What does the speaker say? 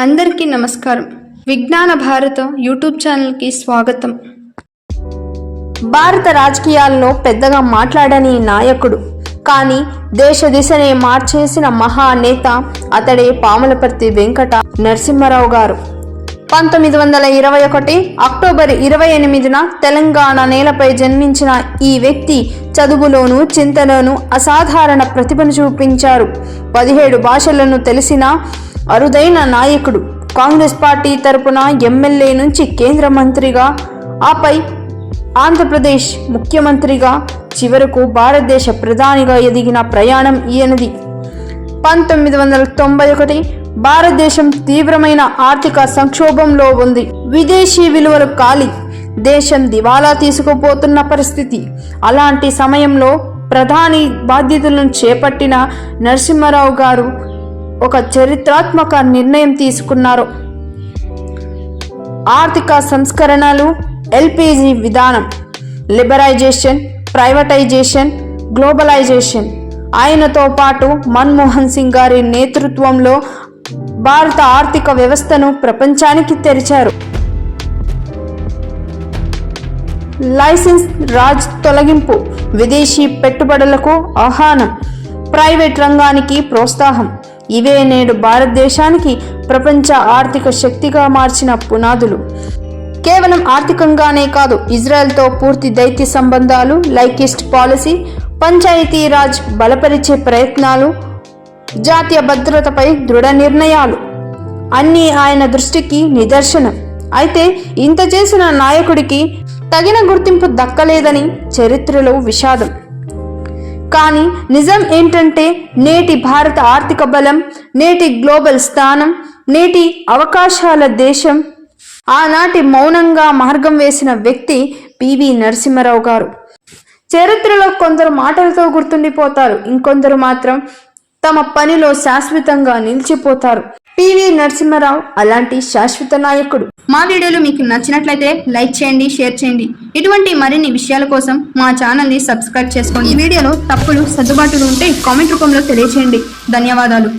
అందరికీ నమస్కారం. విజ్ఞాన భారత యూట్యూబ్ ఛానల్కి స్వాగతం. భారత రాజకీయాల్లో పెద్దగా మాట్లాడని నాయకుడు. కానీ దేశ దిశనే మార్చేసిన మహానేత అతడే పాములపర్తి వెంకట నరసింహారావు గారు. పంతొమ్మిది వందల ఇరవై ఒకటి అక్టోబర్ ఇరవై ఎనిమిదిన తెలంగాణ నేలపై జన్మించిన ఈ వ్యక్తి చదువులోను చింతలోను అసాధారణ ప్రతిభను చూపించారు. పదిహేడు భాషలను తెలిసిన అరుదైన నాయకుడు. కాంగ్రెస్ పార్టీ తరపున ఎమ్మెల్యే నుంచి కేంద్ర మంత్రిగా ఆపై ఆంధ్రప్రదేశ్ ముఖ్యమంత్రిగా చివరకు భారతదేశ ప్రధానిగా ఎదిగిన ప్రయాణం ఈయనది. పంతొమ్మిది వందల తొంభై ఒకటి భారతదేశం తీవ్రమైన ఆర్థిక సంక్షోభంలో ఉంది. విదేశీ విలువలు ఖాళీ దేశం దివాలా తీసుకుపోతున్న పరిస్థితి. అలాంటి సమయంలో ప్రధాని బాధ్యతలను చేపట్టిన నరసింహారావు గారు ఒక చరిత్రాత్మక నిర్ణయం తీసుకున్నారు. ఆర్థిక సంస్కరణలు ఎల్పిజి విధానం లిబరైజేషన్ ప్రైవేటైజేషన్ గ్లోబలైజేషన్. ఆయనతో పాటు మన్మోహన్ సింగ్ గారి నేతృత్వంలో భారత ఆర్థిక వ్యవస్థను ప్రపంచానికి తెరిచారు. లైసెన్స్ రాజ్ తొలగింపు విదేశీ పెట్టుబడులకు ఆహ్వానం ప్రైవేట్ రంగానికి ప్రోత్సాహం. ఇవే నేడు భారతదేశానికి ప్రపంచ ఆర్థిక శక్తిగా మార్చిన పునాదులు. కేవలం ఆర్థికంగానే కాదు ఇజ్రాయెల్తో పూర్తి దైత్య సంబంధాలు లైకిస్ట్ పాలసీ పంచాయతీ రాజ్ బలపరిచే ప్రయత్నాలు జాతీయ భద్రతపై దృఢ నిర్ణయాలు. అన్నీ ఆయన దృష్టికి నిదర్శనం. అయితే ఇంత చేసిన నాయకుడికి తగిన గుర్తింపు దక్కలేదని చరిత్రలో విషాదం. కానీ నిజం ఏంటంటే నేటి భారత ఆర్థిక బలం నేటి గ్లోబల్ స్థానం నేటి అవకాశాల దేశం. ఆనాటి మౌనంగా మార్గం వేసిన వ్యక్తి పివి నరసింహారావు గారు. చరిత్రలో కొందరు మాటలతో గుర్తుండిపోతారు ఇంకొందరు మాత్రం తమ పనిలో శాశ్వతంగా నిలిచిపోతారు. పివి నరసింహారావు అలాంటి శాశ్వత నాయకుడు. మా వీడియోలు మీకు నచ్చినట్లయితే లైక్ చేయండి షేర్ చేయండి. ఇటువంటి మరిన్ని విషయాల కోసం మా ఛానల్ని సబ్స్క్రైబ్ చేసుకోండి. ఈ వీడియోలో తప్పులు సర్దుబాటులు ఉంటే కామెంట్ రూపంలో తెలియచేయండి. ధన్యవాదాలు.